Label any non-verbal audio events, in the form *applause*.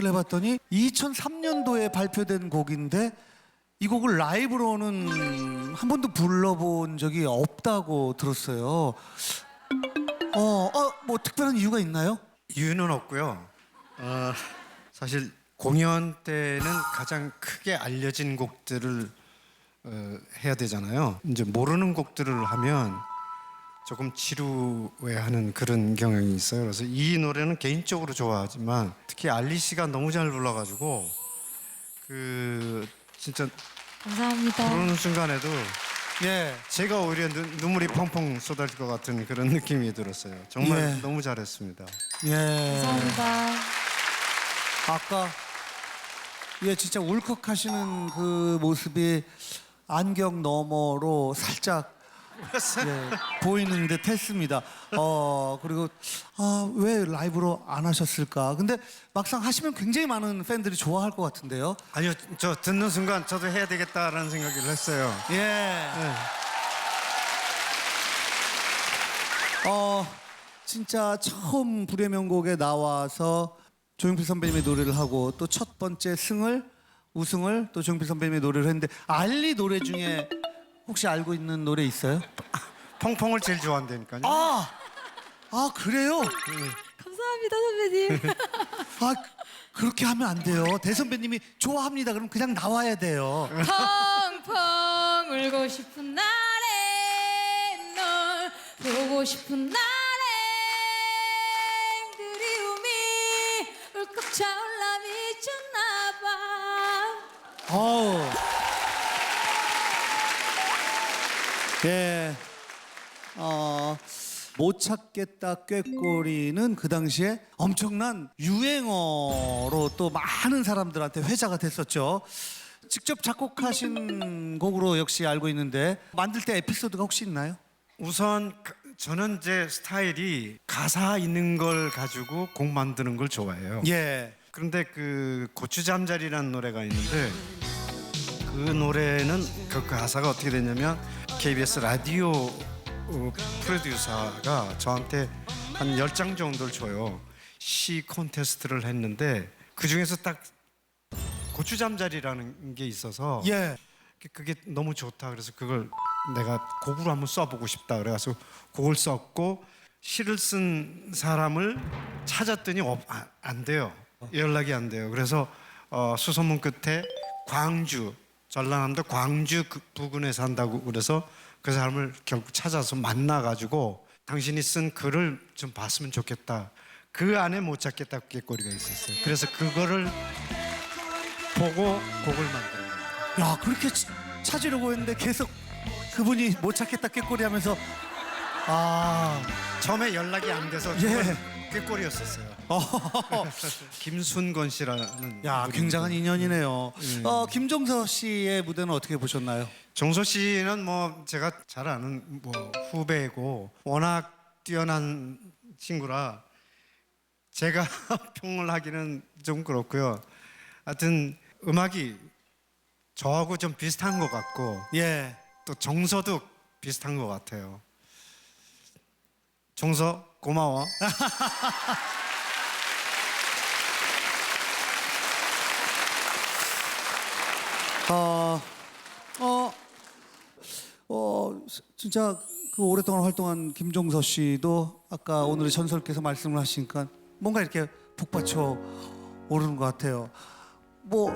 검색을 해봤더니 2003년도에 발표된 곡인데 이 곡을 라이브로는 한 번도 불러본 적이 없다고 들었어요. 어, 어, 뭐 특별한 이유가 있나요? 이유는 없고요. 어, 사실 공연 때는 가장 크게 알려진 곡들을 어, 해야 되잖아요. 이제 모르는 곡들을 하면 조금 지루해하는 그런 경향이 있어요. 그래서 이 노래는 개인적으로 좋아하지만 특히 알리 씨가 너무 잘 불러가지고 그 진짜 감사합니다. 부르는 순간에도 예. 제가 오히려 눈, 눈물이 펑펑 쏟아질 것 같은 그런 느낌이 들었어요. 정말 예. 너무 잘했습니다. 예. 감사합니다. 아까 예 진짜 울컥하시는 그 모습이 안경 너머로 살짝 예, 보이는 듯 했습니다. 어 그리고 아 왜 라이브로 안 하셨을까? 근데 막상 하시면 굉장히 많은 팬들이 좋아할 것 같은데요. 아니요, 저 듣는 순간 저도 해야 되겠다라는 생각을 했어요. 예. 어 진짜 처음 불의 명곡에 나와서 조용필 선배님의 노래를 하고 또 첫 번째 승을 우승을 또 조용필 선배님의 노래를 했는데 알리 노래 중에 혹시 알고 있는 노래 있어요? 펑펑을 제일 좋아한다니까요. 아, 아 그래요? 감사합니다, 선배님. *laughs* 아 그렇게 하면 안 돼요. 대선배님이 좋아합니다. 그럼 그냥 나와야 돼요. 펑펑 울고 싶은 날에 널 보고 싶은 날에 그리움이 울컥 차올라 미쳤나봐 어우. 예. 어, 못 찾겠다 꾀꼬리는 그 당시에 엄청난 유행어로 또 많은 사람들한테 회자가 됐었죠. 직접 작곡하신 곡으로 역시 알고 있는데 만들 때 에피소드가 혹시 있나요? 우선 가- 저는 제 스타일이 가사 있는 걸 가지고 곡 만드는 걸 좋아해요. 예. 그런데 그 고추잠자리라는 노래가 있는데 그 노래는 그 가사가 어떻게 됐냐면 KBS 라디오 어, 프로듀서가 저한테 한 열 장 정도를 줘요. 시 콘테스트를 했는데 그 중에서 딱 고추 잠자리라는 게 있어서 예. 그- 그게 너무 좋다. 그래서 그걸 내가 곡으로 한번 써보고 싶다. 그래가지고 곡을 썼고 시를 쓴 사람을 찾았더니 없, 아, 안 돼요. 연락이 안 돼요. 그래서 어, 수소문 끝에 광주 전라남도 광주 그 부근에 산다고 그래서 그 사람을 결국 찾아서 만나가지고 당신이 쓴 글을 좀 봤으면 좋겠다. 그 안에 못 찾겠다 꾀꼬리가 있었어요. 그래서 그거를 보고 곡을 만든 거예요. 야, 그렇게 치- 찾으려고 했는데 계속 그분이 못 찾겠다 꾀꼬리 하면서 아. 처음에 연락이 안 돼서 예. 꾀꼬리였었어요. 어. *laughs* 김순건 씨라는 야, 분이 굉장한 인연이네요. 음. 어, 김종서 씨의 무대는 어떻게 보셨나요? 정소 씨는 뭐 제가 잘 아는 뭐 후배고 워낙 뛰어난 친구라 제가 *laughs* 평을 하기는 좀 그렇고요. 하여튼 음악이 저하고 좀 비슷한 것 같고 예. 또 정서도 비슷한 것 같아요. 정서 고마워. 어, *laughs* 어, 어, 진짜 그 오랫동안 활동한 김종서 씨도 아까 오늘의 전설께서 말씀을 하시니까 뭔가 이렇게 북받쳐 오르는 것 같아요. 뭐